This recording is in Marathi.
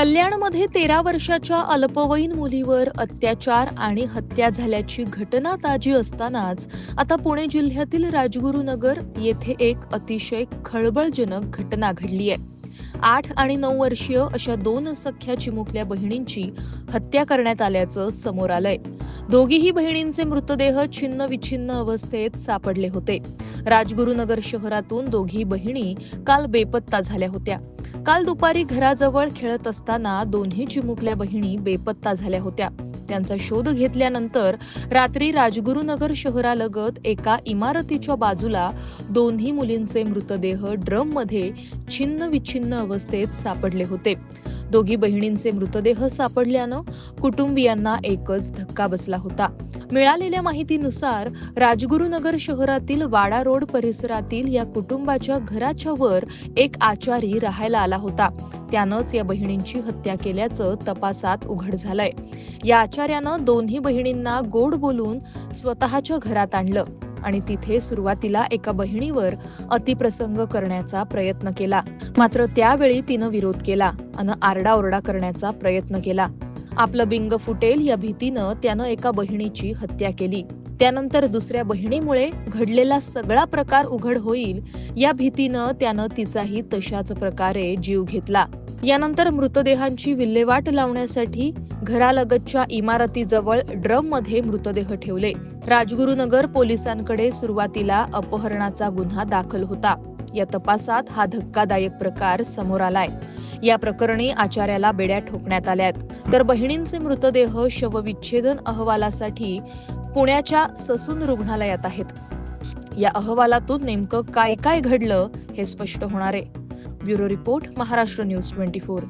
कल्याणमध्ये तेरा वर्षाच्या अल्पवयीन मुलीवर अत्याचार आणि हत्या झाल्याची घटना ताजी असतानाच आता पुणे जिल्ह्यातील राजगुरुनगर येथे एक अतिशय खळबळजनक घटना घडली आहे. आठ आणि नऊ वर्षीय अशा दोन सख्या चिमुकल्या बहिणींची हत्या करण्यात आल्याचं समोर आलंय. दोघीही बहिणींचे मृतदेह छिन्न विछिन्न अवस्थेत सापडले होते. राजगुरुनगर शहरातून दोघी बहिणी काल बेपत्ता झाल्या होत्या. काल दुपारी घराजवळ खेळत असताना दोन्ही चिमुकल्या बहिणी बेपत्ता झाल्या होत्या. त्यांचा शोध घेतल्यानंतर रात्री राजगुरुनगर शहरालगत एका इमारतीच्या बाजूला दोन्ही मुलींचे मृतदेह ड्रममध्ये छिन्न विछिन्न अवस्थेत सापडले होते. दोघी बहिणींचे मृतदेह सापडल्यानं कुटुंबियांना एकच धक्का बसला होता. मिळालेल्या माहितीनुसार राजगुरुनगर शहरातील वाडा रोड परिसरातील या कुटुंबाच्या घराच्या वर एक आचारी राहायला आला होता. त्यानंच या बहिणींची हत्या केल्याचं तपासात उघड झालंय. या आचार्यानं दोन्ही बहिणींना गोड बोलून स्वतःच्या घरात आणलं. आणि तिथे सुरुवातीला एका बहिणीवर अतिप्रसंग करण्याचा प्रयत्न केला. मात्र त्यावेळी तिनं विरोध केला आणि आरडाओरडा करण्याचा प्रयत्न केला. आपलं बिंग फुटेल या भीतीनं त्यानं एका बहिणीची हत्या केली. त्यानंतर दुसऱ्या बहिणीमुळे घडलेला सगळा प्रकार उघड होईल या भीतीनं त्यानं तिचाही तशाच प्रकारे जीव घेतला. यानंतर मृतदेहांची विल्हेवाट लावण्यासाठी घरालगतच्या इमारतीजवळ ड्रममध्ये मृतदेह ठेवले. राजगुरुनगर पोलिसांकडे सुरुवातीला अपहरणाचा गुन्हा दाखल होता. या तपासात हा धक्कादायक प्रकार समोर आलाय. या प्रकरणी आचार्याला बेड्या ठोकण्यात आल्यात. तर बहिणींचे मृतदेह शवविच्छेदन अहवालासाठी पुण्याच्या ससून रुग्णालयात आहेत. या अहवालातून नेमकं काय काय घडलं हे स्पष्ट होणार आहे. Bureau report Maharashtra news twenty four.